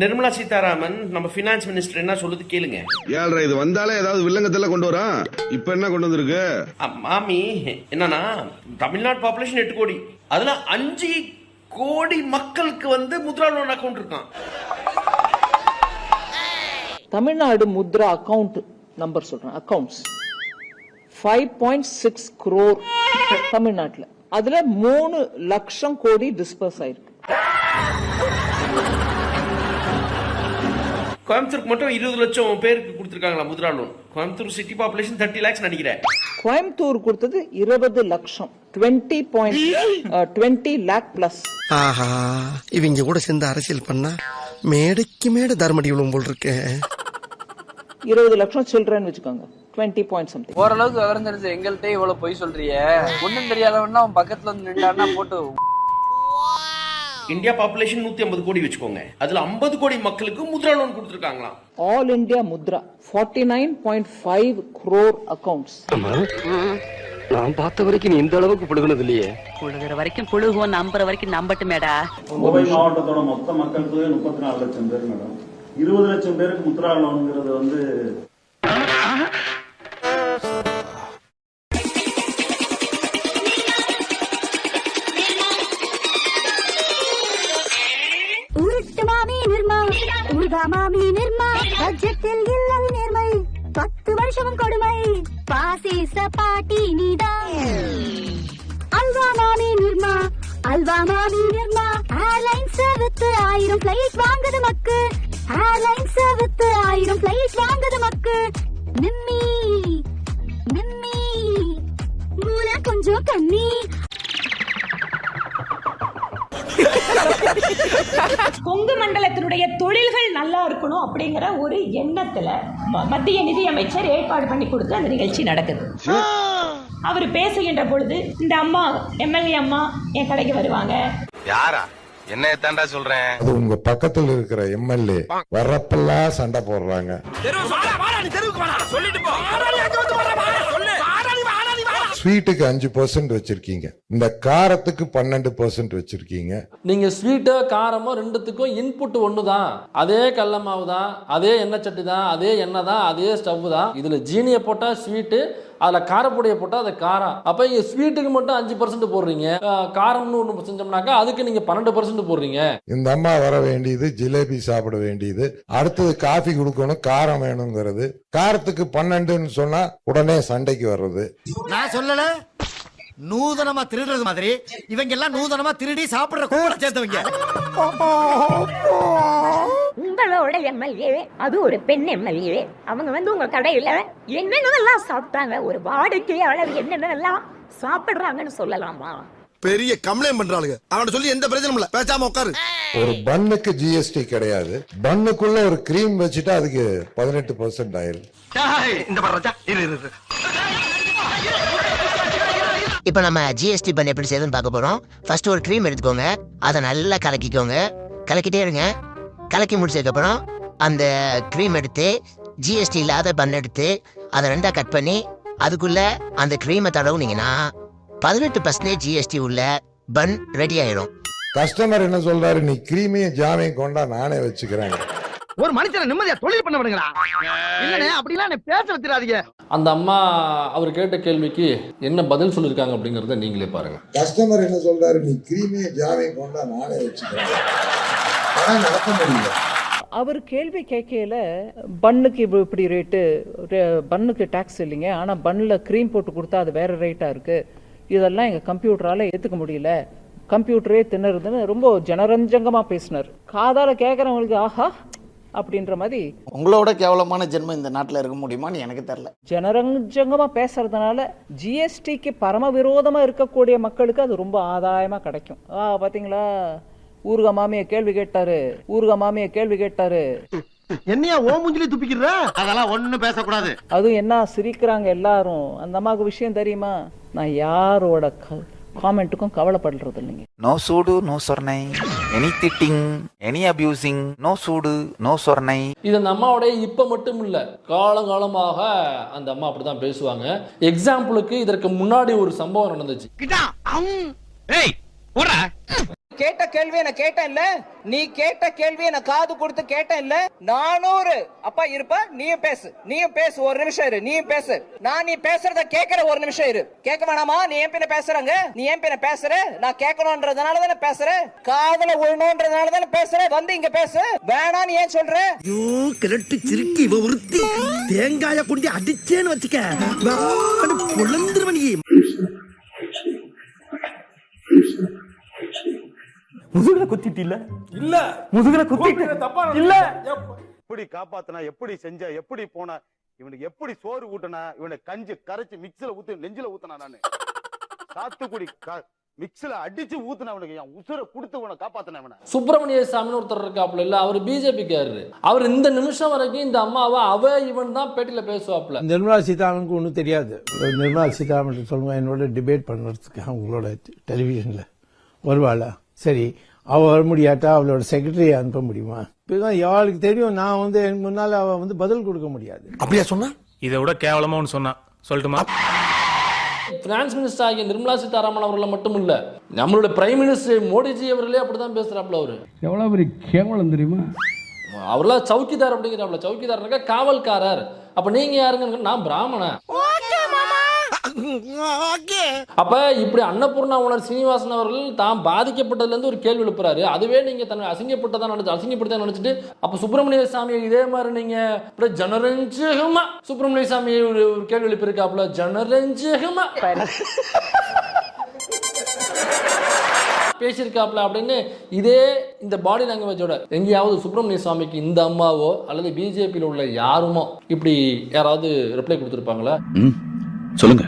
நிர்மலா சீதாராமன் நம்ம finance minister என்ன சொல்லுது கேளுங்க. ஏழ்ரை இது வந்தாலே ஏதாவது வில்லங்கத்தெல்லாம் கொண்டு வரா? இப்ப என்ன கொண்டு வந்திருக்கு? மாமி என்னன்னா தமிழ்நாடு பாப்புலேஷன் எட்டு கோடி. அதுல அஞ்சு கோடி மக்களுக்கு வந்து முத்ரா லோன் அக்கௌண்ட் இருக்கான். தமிழ்நாடு முத்ரா அக்கவுண்ட் நம்பர் சொல்றேன் accounts five point six crore தமிழ்நாட்டில். அதுல மூணு லட்சம் கோடி டிஸ்பர்ஸ் ஆயிருக்கு. கோயம்புத்தூருக்கு மட்டும் இருபது லட்சம் பேருக்கு கொடுத்துருக்காங்களா Mudra loan Coimbatore city population thirty lakhs நினைக்கிறேன் கோயம்புத்தூர் கொடுத்தது இருபது லட்சம். Twenty point twenty lakh plus ஆஹா இவங்க கூட சேர்ந்து அரசியல் பண்ணா மேடைக்கு மேடை தர்மடி விழும் போல் இருக்கே. இருபது லட்சம் சில்ட்ரன் வச்சுக்கோங்க. டுவெண்ட்டி பாயிண்ட் சம்திங் ஓரளவுக்கு விவரம் தெரிஞ்ச எங்கள்கிட்ட இவ்வளவு பொய் சொல்றியே. ஒண்ணும் தெரியாதவன்னா அவன் பக்கத்துல வந்து நின்றான்னா போட்டு இந்தியா பாப்புலேஷன் நூத்தி ஐம்பது கோடி வச்சுக்கோங்க. அதுல ஐம்பது கோடி மக்களுக்கு Mudra loan கொடுத்துருக்காங்களாம். All India Mudra. Forty nine point five crore accounts நான் பார்த்த வரைக்கும் நீ இந்த அளவுக்கு புடுங்கினது இல்லையே புழுகுற வரைக்கும் புழுகுவோம் நம்புற வரைக்கும் நம்பட்டு மேடா கோவை மாவட்டத்தோட மொத்த மக்கள் தொகை முப்பத்தி நாலு லட்சம் பேர் மேடம். இருபது லட்சம் பேருக்கு முத்ரா லோனுங்கிறது வந்து பாசிச பாட்டி நீதா. அல்வா மாமி நிர்மா அல்வா மாமி நிர்மா. ஏர்லைன்ஸ் வித்து ஆயிரம் பிளைட் வாங்குது மக்கு. ஏர்லைன்ஸ் வித்து ஆயிரம் பிளைட் வாங்குது மக்கு. நிம்மி நிம்மி. மூல கொஞ்சம் கண்ணி. கொங்கு மண்டலத்தினுடைய தொழில்கள் நல்லா இருக்கணும் அப்படிங்கிற ஒரு எண்ணத்துல மத்திய நிதியமைச்சர் ஏற்பாடு பண்ணி கொடுத்து அந்த நிகழ்ச்சி நடக்குது. அவர் பேசுகின்ற பொழுது இந்த அம்மா எம்எல்ஏ அம்மா என் கடைக்கு வருவாங்க. யாரா? என்ன தாண்டா சொல்றேன். அது உங்க பக்கத்துல இருக்கிற எம்எல்ஏ. வர்றப்பெல்லாம் சண்டை போடுறாங்க. ஸ்வீட்டுக்கு அஞ்சு பர்சன்ட் வச்சிருக்கீங்க. இந்த காரத்துக்கு பன்னெண்டு பர்சன்ட் வச்சிருக்கீங்க. நீங்க ஸ்வீட்டோ காரமோ ரெண்டுத்துக்கும் இன்புட் ஒன்று தான் அதே கடல மாவு தான் அதே எண்ணெய் சட்டி தான் அதே எண்ணெய் தான் அதே ஸ்டவ் தான். இதுல ஜீனியை போட்டா ஸ்வீட்டு அதுல காரப்பொடியை போட்டா அது காரம் அப்ப இங்க ஸ்வீட்டுக்கு மட்டும் அஞ்சு பர்சன்ட் போடுறீங்க. காரம்னு ஒன்று செஞ்சோம்னாக்கா அதுக்கு நீங்க பன்னெண்டு பர்சன்ட் போடுறீங்க. இந்த அம்மா வர வேண்டியது ஜிலேபி சாப்பிட வேண்டியது. அடுத்தது காஃபி கொடுக்கணும் காரம் வேணுங்கிறது. காரத்துக்கு பன்னெண்டுன்னு சொன்னா உடனே சண்டைக்கு வர்றது. நான் சொல்லல? நூதனமா திருடுறது மாதிரி இவங்க எல்லாம் நூதனமா திருடி சாப்பிடுற கூட சேர்த்தவங்க. உங்களோட எம்எல்ஏ அது ஒரு பெண் எம்எல்ஏ. அவங்க வந்து உங்க கடையில என்னென்னலாம் சாப்பிட்டாங்க ஒரு வாடிக்கையாளர் என்னென்னலாம் சாப்பிடுறாங்கன்னு சொல்லலாமா? பெரிய கம்ப்ளைண்ட் பண்றாளுங்க. அவன சொல்லி எந்த பிரச்சனையும் இல்ல. பேசாம உட்காரு ஒரு பன்னுக்கு ஜிஎஸ்டி கிடையாது. பன்னுக்குள்ள ஒரு கிரீம் வச்சுட்டா அதுக்கு பதினெட்டு பர்சன்ட் ஆயிருது இந்த இப்போ நம்ம ஜிஎஸ்டி பன் எப்படி செய்யுதுன்னு பார்க்க போகிறோம் ஃபஸ்ட்டு ஒரு க்ரீம் எடுத்துக்கோங்க. அதை நல்லா கலக்கிக்கோங்க. கலக்கிட்டே இருங்க. கலக்கி முடிச்சதுக்கப்புறம் அந்த க்ரீம் எடுத்து ஜிஎஸ்டி இல்லாத பன் எடுத்து அதை ரெண்டாக கட் பண்ணி அதுக்குள்ளே அந்த க்ரீமை தடவுனீங்கன்னா பதினெட்டு பர்சன்டேஜ் ஜிஎஸ்டி உள்ள பன் ரெடி ஆயிடும் கஸ்டமர் என்ன சொல்றாரு? நீ கிரீமையும் ஜாமையும் கொண்டா நானே வச்சுக்கிறேன். ஒரு மனுஷனை நிம்மதியா தொழில் பண்ண விடுங்களா இல்லனே அப்படிலாம் என்ன பேச வச்சிடாதீங்க. அந்த அம்மா அவர் கேட்ட கேள்விக்கு என்ன பதில் சொல்லியிருக்காங்க அப்படிங்கறத நீங்களே பாருங்க. கஸ்டமர் என்ன சொல்றாரு? நீ கிரீமையும் ஜாமையும் கொண்டா நானே வச்சுக்கிறேன். ஆனா நடக்க முடியல. அவர் கேள்வி கேட்கையில பன்னுக்கு இப்ப இப்படி ரேட்டு பன்னுக்கு டேக்ஸ் இல்லைங்க. ஆனால் பன்னில் க்ரீம் போட்டு கொடுத்தா அது வேற ரேட்டாக இருக்கு. இதெல்லாம் எங்கள் கம்ப்யூட்டரால் ஏற்றுக்க முடியல. கம்ப்யூட்டரே திணறுதுன்னு ரொம்ப ஜனரஞ்சங்கமாக பேசினார். காதால கேட்குறவங்களுக்கு ஆஹா அப்படின்ற மாதிரி உங்களோட கேவலமான ஜென்மம் இந்த நாட்டுல இருக்க முடியுமான்னு எனக்கு தெரியல. ஜனரஞ்சங்கமாக பேசுறதுனால ஜிஎஸ்டிக்கு பரம விரோதமாக இருக்கக்கூடிய மக்களுக்கு அது ரொம்ப ஆதாயமாக கிடைக்கும். ஆ பார்த்தீங்களா ஊர்க மாமியை கேள்வி கேட்டாரு. ஊர்க மாமியை கேள்வி கேட்டாரு. என்னையா ஓ மூஞ்சிலே துப்பிக்கிற? அதெல்லாம் ஒண்ணு பேசக்கூடாது. அதுவும் என்ன சிரிக்கிறாங்க எல்லாரும். அந்த அம்மாவுக்கு விஷயம் தெரியுமா? நான் யாரோட காமெண்ட்டுக்கும் கவலைப்படுறது இல்லைங்க. நோ சூடு நோ சொர்ணை. எனி திட்டிங் எனி அபியூசிங் நோ சூடு நோ சொர்ணை. இது அந்த அம்மாவுடைய இப்ப மட்டும் இல்ல காலங்காலமாக அந்த அம்மா அப்படிதான் பேசுவாங்க. எக்ஸாம்பிளுக்கு இதற்கு முன்னாடி ஒரு சம்பவம் நடந்துச்சு. கேட்ட கேள்வி நான் கேட்டேன் இல்ல. நீ கேட்ட கேள்வி நான் காது கொடுத்து கேட்டேன் இல்ல. நானூறு. அப்பா இருப்ப நீயும் பேசு. நீயும் பேசு ஒரு நிமிஷம் இரு. நீயும் பேசு. நான் நீ பேசுறத கேக்குற ஒரு நிமிஷம் இரு. கேட்க வேணாமா? நீ ஏன் பின்ன பேசுறங்க. நீ ஏன் பின்ன பேசுற. நான் கேட்கணும்ன்றதுனால தானே பேசுற. காதல விழணும்ன்றதுனால தானே பேசுறேன் வந்து இங்க பேசு. வேணான்னு ஏன் சொல்ற? ஐயோ கிரட்டு சிரிக்கி இவ உருத்தி தேங்காய குண்டி அடிச்சேன்னு வச்சுக்க. பொழந்துருவ நீ. முதுகுல குத்திட்டு இல்ல? இல்ல. முதுகுல குத்திட்டு தப்பா இல்ல. எப்படி காப்பாத்தினா எப்படி செஞ்ச எப்படி போன இவனுக்கு எப்படி சோறு ஊட்டினா இவனை கஞ்சி கரைச்சு மிக்ஸில ஊத்து நெஞ்சில ஊத்துனா நானு. சாத்துக்குடி மிக்ஸில அடிச்சு ஊத்துன அவனுக்கு என் உசுரை கொடுத்து உன காப்பாத்தின இவனை. சுப்பிரமணிய சாமின்னு ஒருத்தர் இருக்காப்புல இல்ல அவர் பிஜேபிக்காரரு அவர் இந்த நிமிஷம் வரைக்கும் இந்த அம்மாவை அவ இவன் தான் பேட்டியில பேசுவாப்புல. நிர்மலா சீதாராமனுக்கு ஒன்றும் தெரியாது. நிர்மலா சீதாராமன் சொல்லுங்க என்னோட டிபேட் பண்ணுறதுக்கு அவங்களோட டெலிவிஷன்ல வருவாளா? சரி அவ வர முடியாட்டா அவளோட செக்ரட்டரியை அனுப்ப முடியுமா? இப்பதான் யாருக்கு தெரியும் நான் வந்து என் முன்னால அவ வந்து பதில் கொடுக்க முடியாது. அப்படியா சொன்னா? இதை விட கேவலமா ஒன்னு சொன்னான் சொல்லட்டுமா? பினான்ஸ் மினிஸ்டர் ஆகிய நிர்மலா சீதாராமன் அவர்களை மட்டும் இல்ல நம்மளோட பிரைம் மினிஸ்டர் மோடிஜி அவர்களே அப்படிதான் பேசுறாப்புல அவரு. எவ்வளவு பெரிய கேவலம் தெரியுமா? அவர்லாம் சவுக்கிதார் அப்படிங்கிறாப்புல. சவுக்கிதார்னாக்கா காவல்காரர். அப்ப நீங்க யாருங்க நான் பிராமணன். அப்ப இப்படி அன்னபூர்ணா உணர் சீனிவாசன் அவர்கள் தான் பாதிக்கப்பட்டதுல இருந்து ஒரு கேள்வி எழுப்புறாரு. அதுவே நீங்க தன்னை அசிங்கப்பட்டதா நினைச்சு அசிங்கப்படுத்தா நினைச்சிட்டு அப்ப சுப்பிரமணிய சாமி இதே மாதிரி நீங்க அப்படியே ஜனரஞ்சகமா சுப்பிரமணிய சாமி ஒரு ஒரு கேள்வி எழுப்பியிருக்காப்புல. ஜனரஞ்சகமா. பேசியிருக்காப்ல அப்படின்னு இதே இந்த பாடி லாங்குவேஜோட எங்கேயாவது சுப்பிரமணிய சுவாமிக்கு இந்த அம்மாவோ அல்லது பிஜேபியில் உள்ள யாருமோ இப்படி யாராவது ரிப்ளை கொடுத்துருப்பாங்களா? சொல்லுங்க.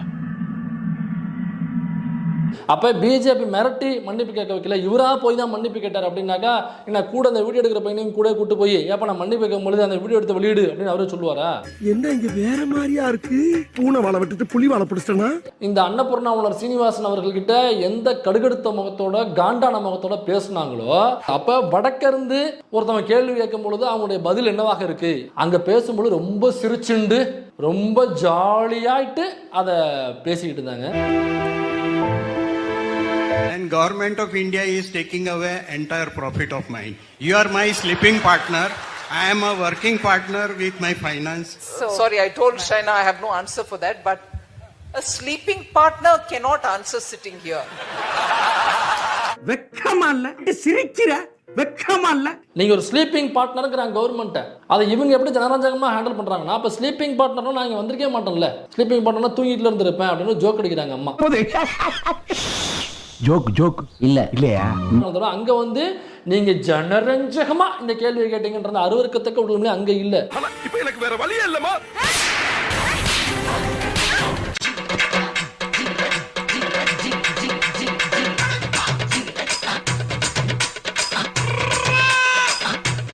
அப்ப பிஜேபி மிரட்டி மன்னிப்பு கேட்க வைக்கல. இவரா போய் தான் மன்னிப்பு கேட்டார் அப்படின்னாக்கா என்ன கூட அந்த வீடியோ எடுக்கிற பையனையும் கூட கூட்டு போய் ஏப்ப நான் மன்னிப்பு கேட்கும் பொழுது அந்த வீடியோ எடுத்து வெளியிடு அப்படின்னு அவரே சொல்லுவாரா? என்ன இங்க வேற மாதிரியா இருக்கு? பூனை வாழை விட்டுட்டு புலி வாழை பிடிச்சிட்டனா? இந்த அன்னபூர்ணா உலர் சீனிவாசன் அவர்கள்கிட்ட எந்த கடுகடுத்த முகத்தோட காண்டான முகத்தோட பேசுனாங்களோ அப்ப வடக்கிருந்து ஒருத்தவங்க கேள்வி கேட்கும் பொழுது அவங்களுடைய பதில் என்னவாக இருக்கு? அங்க பேசும்பொழுது ரொம்ப சிரிச்சுண்டு ரொம்ப ஜாலியாயிட்டு அதை பேசிக்கிட்டு இருந்தாங்க. And government of India is taking away entire profit of mine. You are my sleeping partner. I am a working partner with my finance. Sorry, I told Shaina I have no answer for that, but a sleeping partner cannot answer sitting here. வெக்கமா இல்ல சிரிக்கிற வெக்கமா இல்ல நீங்க ஒரு sleeping பார்ட்னருங்கிறாங்க கவர்மெண்ட்டை அதை இவங்க எப்படி ஜனரஞ்சகமா ஹேண்டில் பண்றாங்கன்னா அப்ப ஸ்லீப்பிங் பார்ட்னர்னா நான் இங்க வந்திருக்கே மாட்டோம்ல ஸ்லீப்பிங் பார்ட்னர்னா தூங்கிட்டு இருந்திருப்பேன் அப்படின்னு ஜோக் அடிக்கிறாங்க அம்மா ஜோக் ஜோக் இல்ல. இல்லையா? அங்க வந்து நீங்க ஜனரஞ்சகமா இந்த கேள்வியை கேட்டீங்கன்ற அந்த அருவருக்கத்தக்க உடல்நிலை அங்க இல்ல. இப்ப எனக்கு வேற வழியே இல்லமா